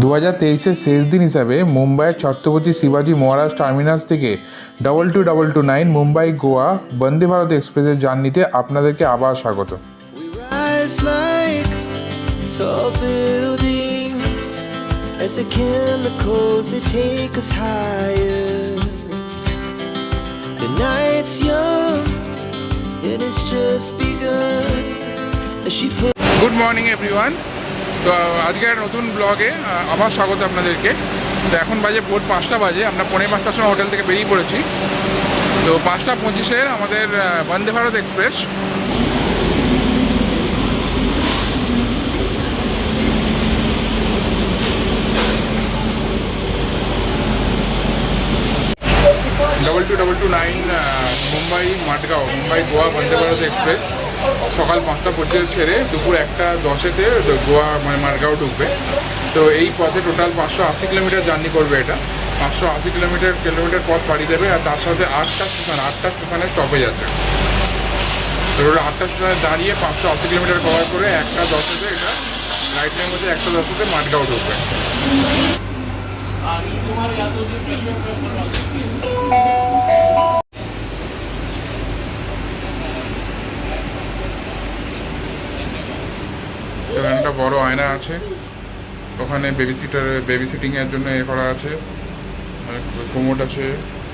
দু হাজার তেইশের শেষ দিন হিসাবে মুম্বাইয়ের ছত্রপতি শিবাজি মহারাজ টার্মিনাস থেকে double two double two nine Mumbai Goa Vande Bharat এক্সপ্রেসের জার্নিতে আপনাদেরকে আবার স্বাগত as the chemicals they take us higher. The night's young, it has just begun. As she put good morning everyone তো আজকের নতুন ব্লগে আবার স্বাগত আপনাদেরকে। তো এখন বাজে ভোর পাঁচটা বাজে, আমরা পনেরো পাঁচটার সময় হোটেল থেকে বেরিয়ে পড়েছি। তো পাঁচটা পঁচিশের আমাদের Vande Bharat express. Double two double two nine Mumbai Madgaon Mumbai Goa Vande Bharat express. সকাল পাঁচটা পর্যন্ত ছেড়ে দুপুর একটা দশেতে গোয়া মানে মারগাঁও ঢুকবে। তো এই পথে টোটাল পাঁচশো আশি কিলোমিটার জার্নি করবে এটা। পাঁচশো আশি কিলোমিটার কিলোমিটার পথ পাড়ি দেবে আর তার সাথে আটটা স্টেশন, আটটা স্টেশনে স্টপেজ আছে। তো আটটা স্টেশনে দাঁড়িয়ে পাঁচশো আশি কিলোমিটার কভার করে একটা দশেতে এটা রাইট টাইম হচ্ছে, একটা দশেতে মাটগাঁও ঢুকবে। সেখানে একটা বড় আয়না আছে। ওখানে বেবি সিটার বেবি সিটিংয়ের জন্য এ করা আছে। কোমোট আছে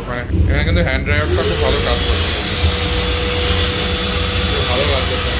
ওখানে। এখানে কিন্তু হ্যান্ড ড্রাইভারটা খুব ভালো কাজ করে। ভালো কাজ করছে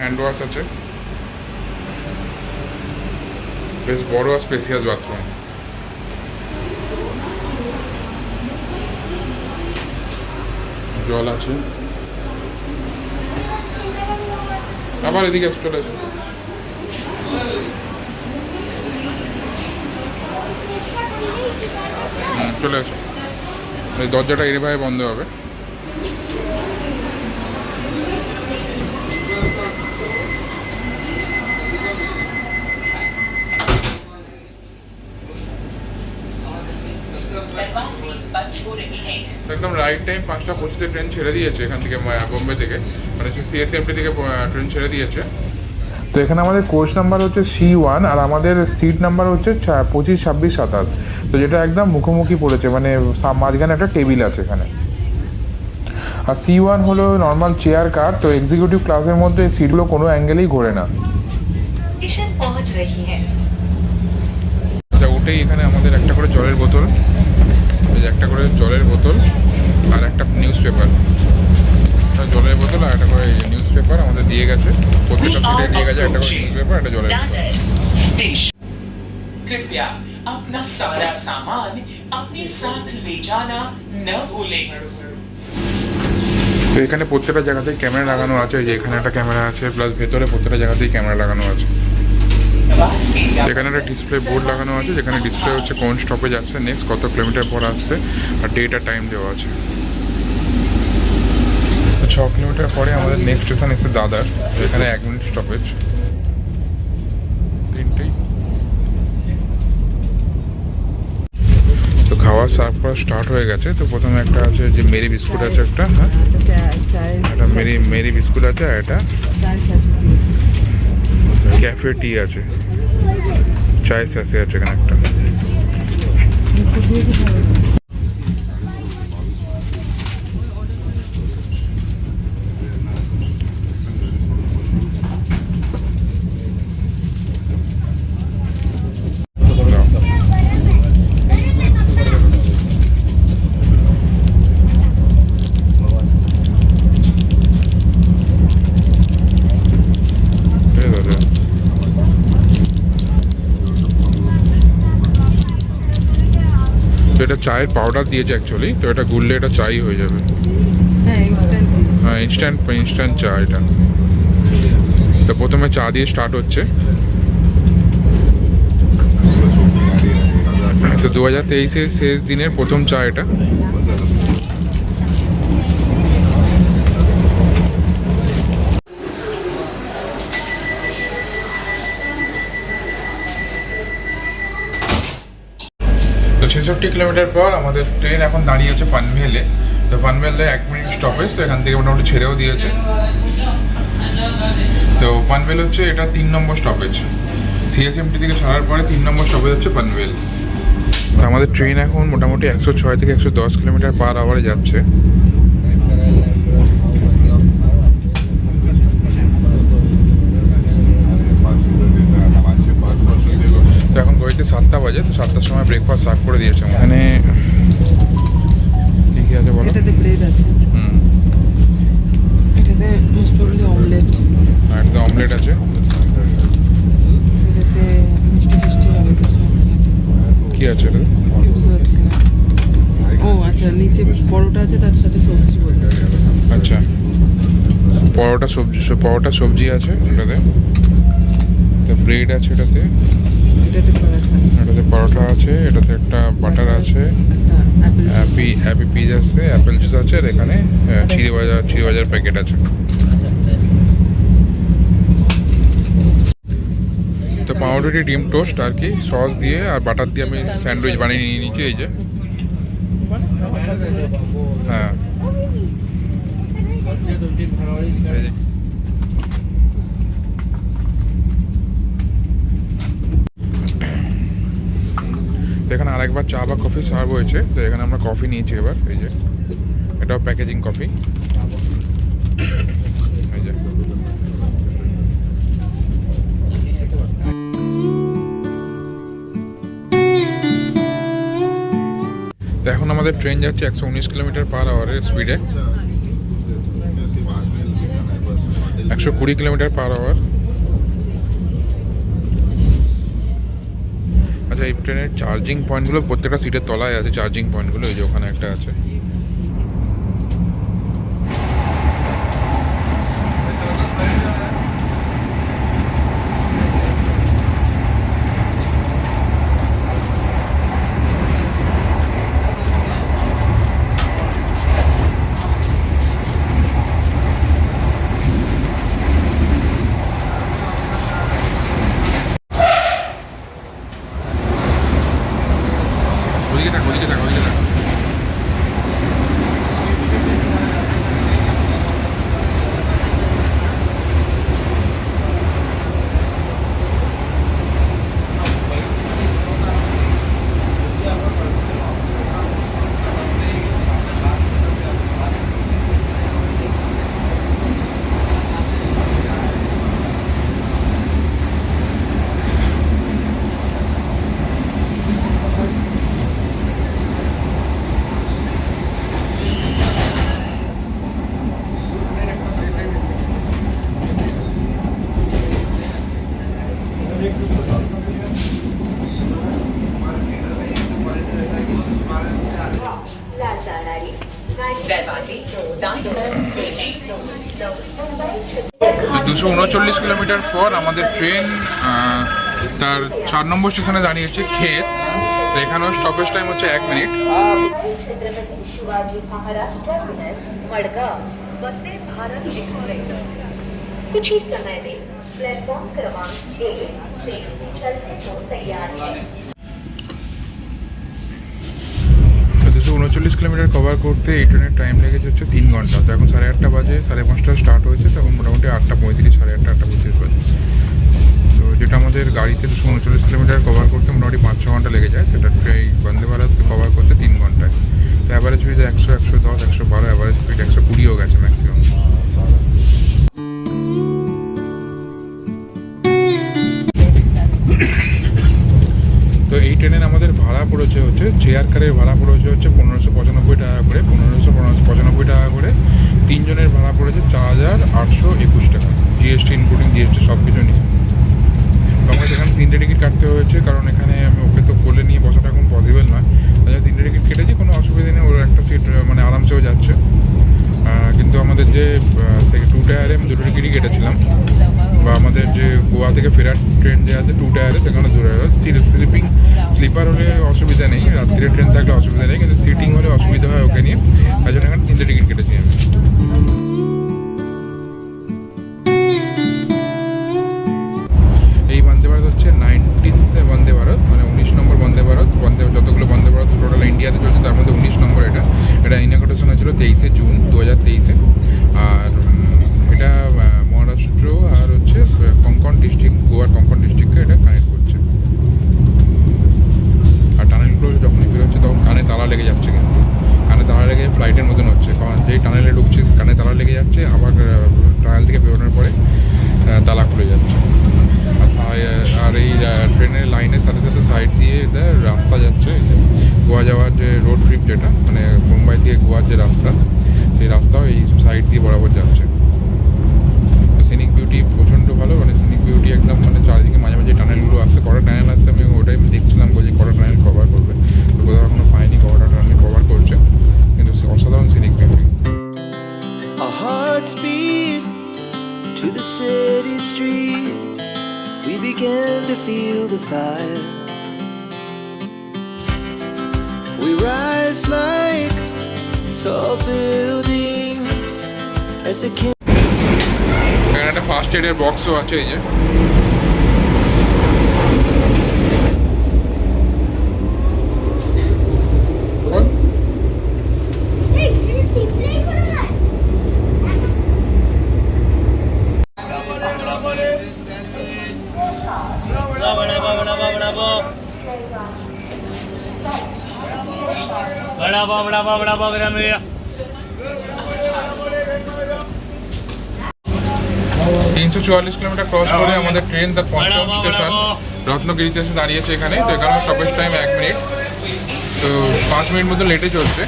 হ্যান্ড ওয়াশ আছে। বেশ বড় আর স্পেসিয়াস বাথরুম জল আছে। আবার এদিকে চলে আসো। চলে আসো। এই দরজাটা এরভাবে বন্ধ হবে। রাইট টাইম পাঁচটা পঁচিশে ট্রেন ছেড়ে দিয়েছে এখান থেকে বোম্বে থেকে। মানে সিএসএমটি থেকে ট্রেন ছেড়ে দিয়েছে। তো এখানে আমাদের কোচ নাম্বার হচ্ছে সি ওয়ান আর আমাদের সিট নাম্বার হচ্ছে পঁচিশ ছাব্বিশ সাতাশ। তো যেটা একদম মুখোমুখি পড়েছে মানে মাঝখানে একটা টেবিল আছে এখানে। আর সি ওয়ান হলো নর্মাল চেয়ার কার তো এক্সিকিউটিভ ক্লাসের মধ্যে সিটগুলো কোনো অ্যাঙ্গেলেই ঘোরে না। উঠেই আচ্ছা, এখানে আমাদের একটা করে জলের বোতল। একটা করে জলের বোতল। আর একটা নিউজ পেপার জলের বোতল আর একটা করে নিউজ পেপার আমাদের দিয়ে গেছে প্রত্যেকটা সিটে দিয়ে গেছে একটা করে নিউজ পেপার একটা জলের বোতল दादर स्टेशन कृपया अपना सारा सामान अपने साथ ले जाना न भूलें তো এখানে প্রত্যেকটা জায়গাতেই ক্যামেরা লাগানো আছে এই যে এখানে একটা ক্যামেরা আছে প্লাস ভেতরে প্রত্যেকটা জায়গাতেই ক্যামেরা লাগানো আছে बस की এখানে একটা ডিসপ্লে বোর্ড লাগানো আছে যেখানে ডিসপ্লে হচ্ছে কোন স্টপেজ আসছে নেক্সট কত কিলোমিটার পর আসছে আর ডেট আর টাইম দেওয়া আছে তো ছ কিলোমিটার পরে আমাদের নেক্সট স্টেশন এসে দাদার এখানে এক মিনিট স্টপেজ তিনটেই। তো খাওয়া, সার্ভ করা স্টার্ট হয়ে গেছে। তো প্রথমে একটা আছে যে মেরি বিস্কুট আছে একটা হ্যাঁ? একটা মেরি মেরি বিস্কুট আছে আর এটা ক্যাফে টি আছে। চায় স্যাসে আছে এখানে একটা দাও। এই দাদা। তো এটা চায়ের পাউডার দিয়েছে অ্যাকচুয়ালি তো এটা গুললে এটা চাই হয়ে যাবে। হ্যাঁ ইনস্ট্যান্ট ইনস্ট্যান্ট চা এটা। তো প্রথমে চা দিয়ে স্টার্ট হচ্ছে। তো দু হাজার তেইশের শেষ দিনের প্রথম চা এটা। ছেষট্টি কিলোমিটার পর আমাদের ট্রেন এখন দাঁড়িয়ে আছে পানভেলে। তো পানভেলে এক মিনিট স্টপেজ তো এখান থেকে মোটামুটি ছেড়েও দিয়েছে। তো পানভেল হচ্ছে এটা তিন নম্বর স্টপেজ সিএসএমটি থেকে ছাড়ার পরে তিন নম্বর স্টপেজ হচ্ছে পানভেল। তো আমাদের ট্রেন এখন মোটামুটি একশো ছয় থেকে একশো দশ কিলোমিটার পার আওয়ারে যাচ্ছে। গড়িতে সাতটা বাজে তো সাতটার সময় ব্রেকফাস্ট সার্ভ করে দিয়েছে মানে কি কি আছে বলো? এটাতে ব্রেড আছে। হুম। এটাতে মোস্ট অমলেট আর একটা অমলেট আছে। এটাতে মিষ্টি ফিষ্টি হবে কিছু কি আছে এটা কি বুঝতে পারছি না ও আচ্ছা নিচে পরোটা আছে তার সাথে সবজি বলতে আচ্ছা। পরোটা সবজি পরোটা সবজি আছে এটাতে। তো ব্রেড আছে এটাতে। এটাতে পরোটা আছে। এটাতে পরোটা আছে এটাতে একটা বাটার আছে অ্যাপেল হ্যাপি হ্যাপি পিজ আছে। অ্যাপেল জুস আছে আর এখানে চিড়ি বাজার চিড়ি বাজার প্যাকেট আছে। তো পাউরুটি ডিম টোস্ট আর কি সস দিয়ে আর বাটার দিয়ে আমি স্যান্ডউইচ বানিয়ে নিয়ে নিয়েছি এই যে। হ্যাঁ। এখানে আরেকবার চা বা কফি সার্ভ হয়েছে। তো এখানে আমরা কফি নিয়েছি এবার, এই যে। এটাও প্যাকেজিং কফি। এই যে। এখন আমাদের ট্রেন যাচ্ছে একশো উনিশ কিলোমিটার পার আওয়ারের স্পিডে। একশো কুড়ি কিলোমিটার পার আওয়ার। আচ্ছা এই ট্রেনের চার্জিং পয়েন্টগুলো প্রত্যেকটা সিটের তলায় আছে চার্জিং পয়েন্টগুলো এই যে ওখানে একটা আছে। দুশো উনচল্লিশ কিলোমিটার পর আমাদের ট্রেন আহ, তার চার নম্বর স্টেশনে দাঁড়িয়েছে ক্ষেত তো এখানেও স্টপেজ টাইম হচ্ছে এক minute Chhatrapati Shivaji Maharaj terminus Madgaon Vande Bharat express कुछ ही समय में प्लेटफॉर्म क्रमांक एक से चलने को तैयार है দুশো উনচল্লিশ কিলোমিটার কভার করতে এই ট্রেনের টাইম লেগেছে হচ্ছে তিন ঘণ্টা। তো এখন সাড়ে আটটা বাজে, সাড়ে পাঁচটা স্টার্ট হয়েছে তখন মোটামুটি আটটা পঁয়ত্রিশ, সাড়ে আটটা আটটা পঁয়ত্রিশ বাজে। তো যেটা আমাদের গাড়িতে দুশো উনচল্লিশ কিলোমিটার কভার করতে মোটামুটি পাঁচ, ছ ঘণ্টা লেগে যায়, সেটা এই বন্দে ভারত কভার করতে তিন ঘন্টায়। তো অ্যাভারেজ স্পিড একশো একশো দশ, একশো বারো অ্যাভারেজ স্পিড একশো কুড়িও গেছে ম্যাক্সিমাম পড়েছে হচ্ছে চেয়ার কারের ভাড়া পড়েছে হচ্ছে পনেরোশো পঁচানব্বই টাকা করে, পনেরোশো পনেরোশো পঁচানব্বই টাকা করে। তিনজনের ভাড়া পড়েছে চার হাজার আটশো একুশ টাকা জিএসটি ইনক্লুডিং জিএসটি সব কিছু নিয়ে। তো আমাকে এখানে তিনটে টিকিট কাটতে হয়েছে, কারণ এখানে আমি ওকে তো কোলে নিয়ে বসাটা এখন পসিবল নয়। তিনটে টিকিট কেটেছি, কোনো অসুবিধা নেই, ওর একটা সিট মানে আরামসেও যাচ্ছে। কিন্তু আমাদের যে টু টায়ারে আমি দুটো টিকিটই কেটেছিলাম। বা আমাদের যে গোয়া থেকে ফেরার ট্রেন যে আছে টু টায়ারে সেখানে জোরে স্লিপিং স্লিপার হলে অসুবিধা নেই, রাত্রির ট্রেন থাকলে অসুবিধা নেই, কিন্তু সিটিং হলে অসুবিধা হয় ওকে নিয়ে। তাই জন্য এখানে তিনটে টিকিট কেটেছি আমি। এই বন্দে ভারত হচ্ছে নাইনটিন্থ বন্দে ভারত মানে উনিশ নম্বর বন্দে ভারত। বন্দে, যতগুলো টোটাল ইন্ডিয়াতে চলছে, তার মধ্যে উনিশ নম্বর এটা। এটা ইনাগোরেশন হয়েছিল তেইশে জুন দু হাজার তেইশে। আর এটা মহারাষ্ট্র আর হচ্ছে হচ্ছে কঙ্কন ডিস্ট্রিক্ট, গোয়ার কঙ্কন ডিস্ট্রিক্টকে এটা কানেক্ট করছে। আর টানেলগুলো যখনই বেরোচ্ছে তখন কানে তালা লেগে যাচ্ছে কিন্তু। কানে তালা লেগে ফ্লাইটের মতন হচ্ছে। কারণ যেই টানেলে ঢুকছে কানে তালা লেগে যাচ্ছে, আবার টানেল থেকে বেরোনোর পরে তালা খুলে যাচ্ছে। আর এই ট্রেনের লাইনের সাথে সাথে সাইড দিয়ে রাস্তা যাচ্ছে গোয়া যাওয়ার যে রোড ট্রিপ যেটা মানে মুম্বাই থেকে গোয়ার যে রাস্তা, সেই রাস্তাও এই সাইড দিয়ে বরাবর যাচ্ছে। এখানে একটা ফার্স্ট এডের বক্সও আছে এই যে চুয়াল্লিশ কিলোমিটার ক্রস করে আমাদের ট্রেন তার পঞ্চম স্টেশন রত্নগিরিতে এসে দাঁড়িয়েছে এখানে। তো এখানে স্টপেজ টাইম এক মিনিট তো পাঁচ মিনিট মতো লেটে চলছে।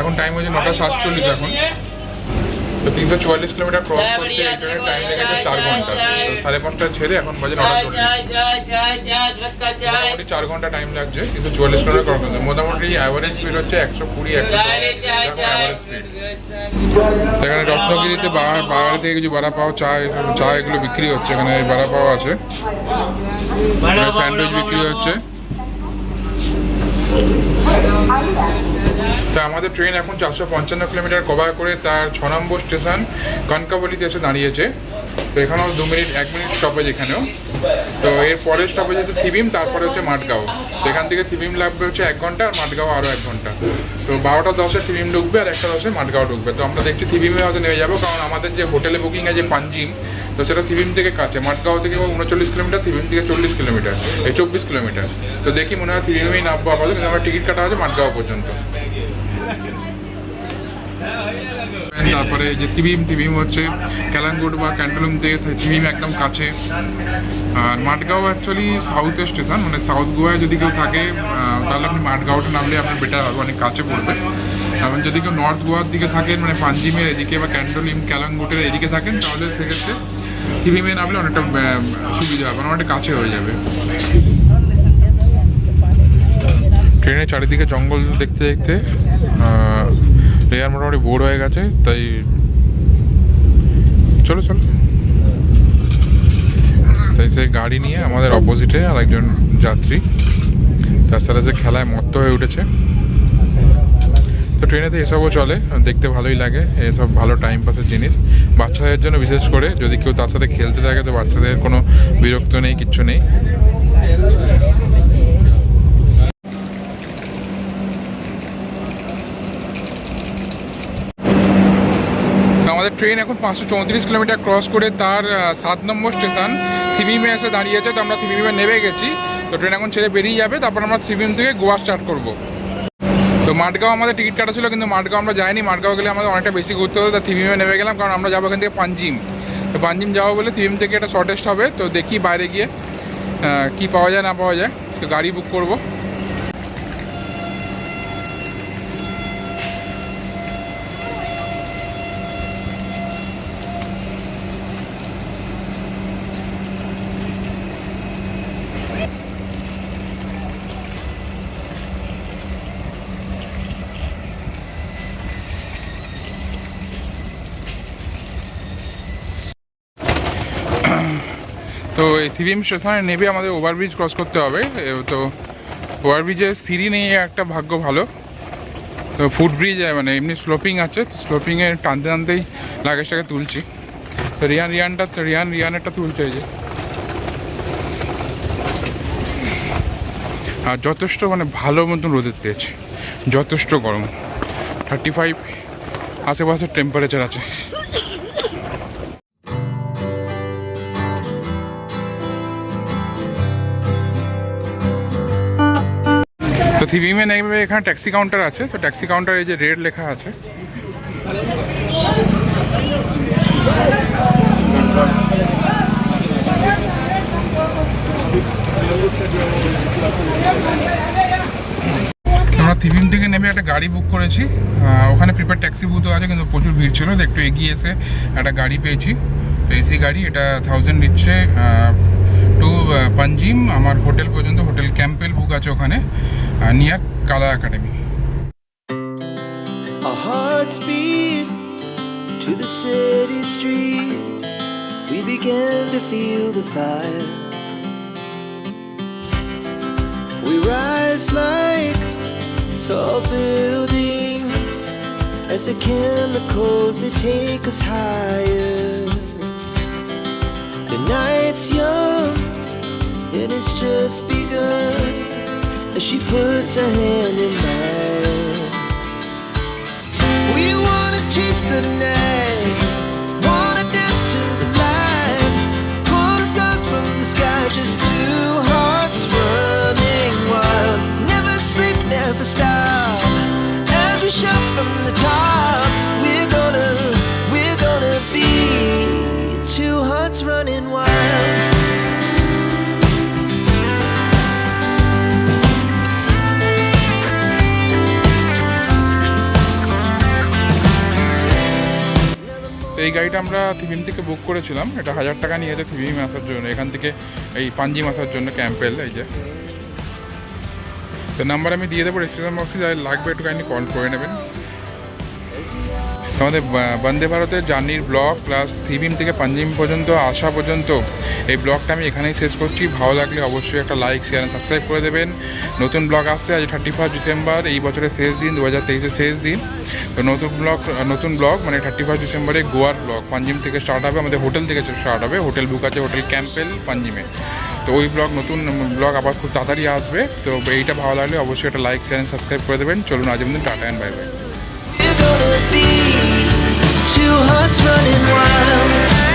এখন টাইম হচ্ছে নটা সাতচল্লিশ এখন। তো তিনশো চুয়াল্লিশ কিলোমিটার ক্রস করতে ট্রেনের টাইম লেগেছে চার ঘণ্টা। তো সাড়ে পাঁচটা ছেড়ে এখন বাজে নটা চল্লিশ। মোটামুটি চার ঘণ্টা টাইম লাগছে তিনশো চুয়াল্লিশ কিলোমিটার ক্রস করতে। মোটামুটি অ্যাভারেজ স্পিড হচ্ছে একশো কুড়ি একশো অ্যাভারেজ স্পিড এখানে রত্নগিরিতে বাহার থেকে কিছু বাড়া পাও চা এসব চা এগুলো বিক্রি হচ্ছে এখানে বাড়া পাও আছে। স্যান্ডউইচ বিক্রি হচ্ছে। তা আমাদের ট্রেন এখন চারশো পঞ্চান্ন কিলোমিটার কভার করে তার ছ নম্বর স্টেশন কনকাবলিতে এসে দাঁড়িয়েছে। তো এখানেও দু মিনিট, এক মিনিট স্টপেজ এখানেও। তো এর পরের স্টপেজ হচ্ছে থিবিম তারপরে হচ্ছে মাঠগাঁও। তো এখান থেকে থিবিম লাগবে হচ্ছে এক ঘণ্টা আর মাঠগাঁও আরও এক ঘণ্টা। তো বারোটা দশে থিবিম ঢুকবে আর একটা দশে মাঠগাঁও ঢুকবে। তো আমরা দেখছি থিবিমে হয়তো নেমে যাব, কারণ আমাদের যে হোটেলে বুকিং আছে পাঞ্জিম, তো সেটা থিবিম থেকে কাছে। মাঠগাঁও থেকে উনচল্লিশ কিলোমিটার থিবিম থেকে চল্লিশ কিলোমিটার, এই চব্বিশ কিলোমিটার। তো দেখি মনে হয় থিবিমেই নামবো আপাতত, কিন্তু আমার টিকিট কাটা আছে মাঠগাঁও পর্যন্ত। তারপরে যে থিবিম থিবিম হচ্ছে ক্যালাঙ্গুড বা ক্যান্টলুম থেকে থিবিম একদম কাছে। আর মাঠগাঁও অ্যাকচুয়ালি সাউথের স্টেশন মানে সাউথ গোয়ায় যদি কেউ থাকে তাহলে আপনি মাঠগাঁওটা নামলে আপনার বেটার হবে অনেক কাছে পড়বে। এবং যদি কেউ নর্থ গোয়ার দিকে থাকেন মানে পাঞ্জিমের এদিকে বা ক্যান্টলিম, ক্যালাঙ্গুটের এদিকে থাকেন, তাহলে সেক্ষেত্রে থিবিমে নামলে অনেকটা সুবিধা হবে, অনেকটা কাছে হয়ে যাবে। ট্রেনের চারিদিকে জঙ্গল দেখতে দেখতে রেয়ার মোটামুটি বোর হয়ে গেছে, তাই চলো চলো। তাই সেই গাড়ি নিয়ে আমাদের অপোজিটে আর একজন যাত্রী, তার সাথে সে খেলায় মত্ত হয়ে উঠেছে। তো ট্রেনেতে এসবও চলে, দেখতে ভালোই লাগে, এসব ভালো টাইম পাসের জিনিস। বাচ্চাদের জন্য বিশেষ করে, যদি কেউ তার সাথে খেলতে থাকে, তো বাচ্চাদের কোনো বিরক্ত নেই, কিচ্ছু নেই। আমাদের ট্রেন এখন পাঁচশো চৌত্রিশ কিলোমিটার ক্রস করে তার সাত নম্বর স্টেশন। থিবিমে এসে দাঁড়িয়েছে, তো আমরা থিবিমে নেমে গেছি। তো ট্রেন এখন ছেড়ে বেরিয়ে যাবে, তারপর আমরা থিবিম থেকে গোয়া স্টার্ট করব। তো মাঠগাঁও আমাদের টিকিট কাটা ছিল, কিন্তু মাঠগাঁও আমরা যাইনি। মাঠগাঁও গেলে আমাদের অনেকটা বেশি ঘুরতে হতো তা থিবিমে নেমে গেলাম, কারণ আমরা যাব এখান থেকে পাঞ্জিম। তো পাঞ্জিম যাব বলে থিবিম থেকে একটা শর্টেস্ট হবে, তো দেখি বাইরে গিয়ে কি পাওয়া যায়, না পাওয়া যায়। তো গাড়ি বুক করব তো এই থিবিম স্টেশনে নেবে আমাদের ওভারব্রিজ ক্রস করতে হবে। তো ওভারব্রিজের সিঁড়ি নেই একটা ভাগ্য ভালো। তো ফুট ব্রিজ মানে এমনি স্লোপিং আছে, তো স্লোপিংয়ে টানতে টানতেই লাগেজটাকে তুলছি। তো রিয়ান, রিয়ানটা রিয়ান, রিয়ানেরটা তুলছে এই যে। আর যথেষ্ট মানে ভালো মতন রোদের তেজ, যথেষ্ট গরম। থার্টি ফাইভ আশেপাশের টেম্পারেচার আছে। থিবিমে নেমে এখানে ট্যাক্সি কাউন্টার আছে, তো ট্যাক্সি কাউন্টার এই যে রেট লেখা আছে। আমরা থিবিম থেকে নেমে একটা গাড়ি বুক করেছি। ওখানে প্রিপেয়ার ট্যাক্সি বুথও আছে, কিন্তু প্রচুর ভিড় ছিল, তো একটু এগিয়ে এসে একটা গাড়ি পেয়েছি। তো এসি গাড়ি, এটা থাউজেন্ড নিচ্ছে পাঞ্জিম আমার হোটেল পর্যন্ত হোটেল ক্যাম্পেল বুক আছে ওখানে near Kala academy Our hearts beat to the city streets. We began to feel the fire. We rise like tall buildings as the chemicals they take us higher. The night's young And it's just begun as she puts her hand in mine. We wanna chase the night, wanna dance to the light. Pull the stars from the sky, just two hearts running wild. Never sleep, never stop. As we shout from the top, we're gonna, we're gonna be two hearts running wild. এই গাড়িটা আমরা থিভিম থেকে বুক করেছিলাম। এটা হাজার টাকা নিয়েছে থিভিম আসার জন্য। এখান থেকে এই পাঞ্জিম আসার জন্য ক্যাম্পেল এই যে। তো নাম্বার আমি দিয়ে দেবো রেজিস্ট্রেশন বক্সে যাই লাগবে একটু কাইন্ডলি কল করে নেবেন। আমাদের বন্দে ভারতের জার্নির ব্লগ প্লাস থিবিম থেকে পাঞ্জিম পর্যন্ত আসা পর্যন্ত এই ব্লগটা আমি এখানেই শেষ করছি। ভালো লাগলে অবশ্যই একটা লাইক শেয়ার সাবস্ক্রাইব করে দেবেন। নতুন ব্লগ আসছে আজ থার্টি ফার্স্ট ডিসেম্বর এই বছরের শেষ দিন দু হাজার তেইশের শেষ দিন। তো নতুন ব্লগ নতুন ব্লগ মানে থার্টি ফার্স্ট ডিসেম্বরে গোয়ার ব্লগ। পাঞ্জিম থেকে স্টার্ট হবে, আমাদের হোটেল থেকে স্টার্ট হবে। হোটেল বুক আছে, হোটেল ক্যাম্পেল পাঞ্জিমে। তো ওই ব্লগ, নতুন ব্লগ আবার খুব তাড়াতাড়ি আসবে। তো এইটা ভালো লাগলে অবশ্যই একটা লাইক শেয়ার সাবস্ক্রাইব করে দেবেন। চলুন আজ tata and bye bye heart's running wild.